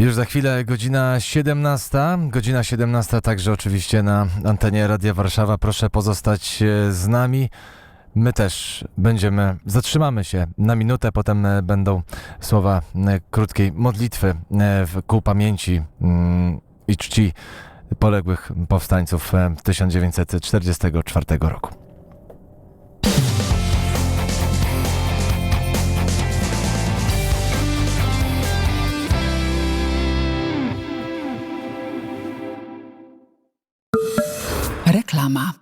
Już za chwilę godzina 17. Godzina 17 także oczywiście na antenie Radia Warszawa. Proszę pozostać e, z nami. My też będziemy, zatrzymamy się na minutę, potem e, będą słowa e, krótkiej modlitwy ku pamięci mm, i czci poległych powstańców e, 1944 roku. Reklama.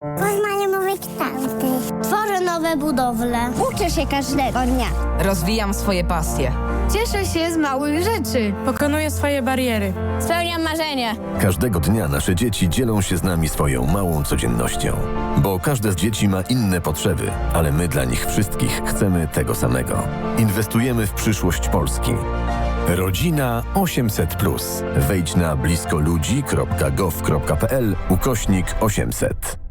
Poznaję nowe kształty. Tworzę nowe budowle. Uczę się każdego dnia. Rozwijam swoje pasje. Cieszę się z małych rzeczy. Pokonuję swoje bariery. Spełniam marzenia. Każdego dnia nasze dzieci dzielą się z nami swoją małą codziennością. Bo każde z dzieci ma inne potrzeby, ale my dla nich wszystkich chcemy tego samego. Inwestujemy w przyszłość Polski. Rodzina 800. Wejdź na bliskoludzi.gov.pl ukośnik 800.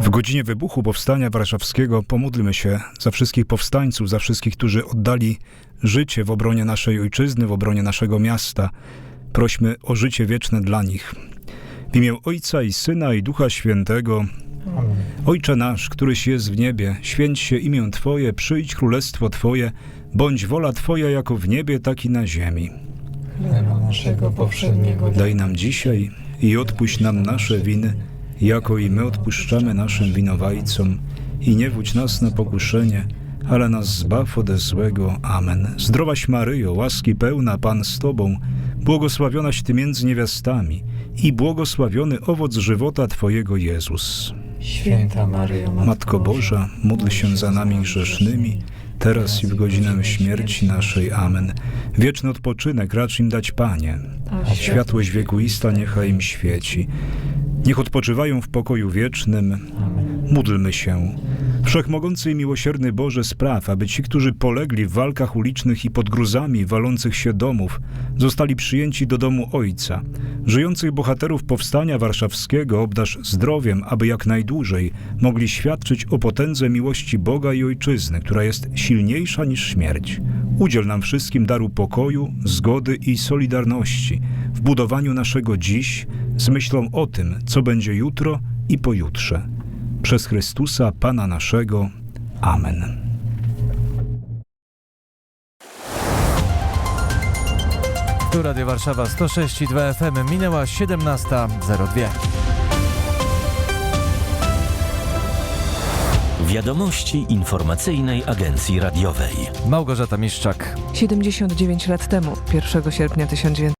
W godzinie wybuchu Powstania Warszawskiego pomódlmy się za wszystkich powstańców, za wszystkich, którzy oddali życie w obronie naszej ojczyzny, w obronie naszego miasta. Prośmy o życie wieczne dla nich. W imię Ojca i Syna i Ducha Świętego. Ojcze nasz, któryś jest w niebie, święć się imię Twoje, przyjdź królestwo Twoje, bądź wola Twoja jako w niebie, tak i na ziemi. chleba naszego powszedniego Daj nam dzisiaj i odpuść nam nasze winy, jako i my odpuszczamy naszym winowajcom. I nie wódź nas na pokuszenie, ale nas zbaw ode złego. Amen. Zdrowaś Maryjo, łaski pełna Pan z Tobą, błogosławionaś Ty między niewiastami i błogosławiony owoc żywota Twojego Jezus. Święta Maryjo, Matko Boża, módl się za nami grzesznymi, teraz i w godzinę śmierci naszej. Amen. Wieczny odpoczynek racz im dać, Panie. Światłość wiekuista niechaj im świeci. Niech odpoczywają w pokoju wiecznym. Módlmy się. Wszechmogący i miłosierny Boże spraw, aby ci, którzy polegli w walkach ulicznych i pod gruzami walących się domów, zostali przyjęci do domu Ojca. Żyjących bohaterów Powstania Warszawskiego obdasz zdrowiem, aby jak najdłużej mogli świadczyć o potędze miłości Boga i Ojczyzny, która jest silniejsza niż śmierć. Udziel nam wszystkim daru pokoju, zgody i solidarności w budowaniu naszego dziś z myślą o tym, co będzie jutro i pojutrze. Przez Chrystusa, Pana naszego. Amen. Tu Radio Warszawa 106,2 FM minęła 17.02. Wiadomości informacyjnej agencji radiowej. Małgorzata Miszczak. 79 lat temu, 1 sierpnia 1900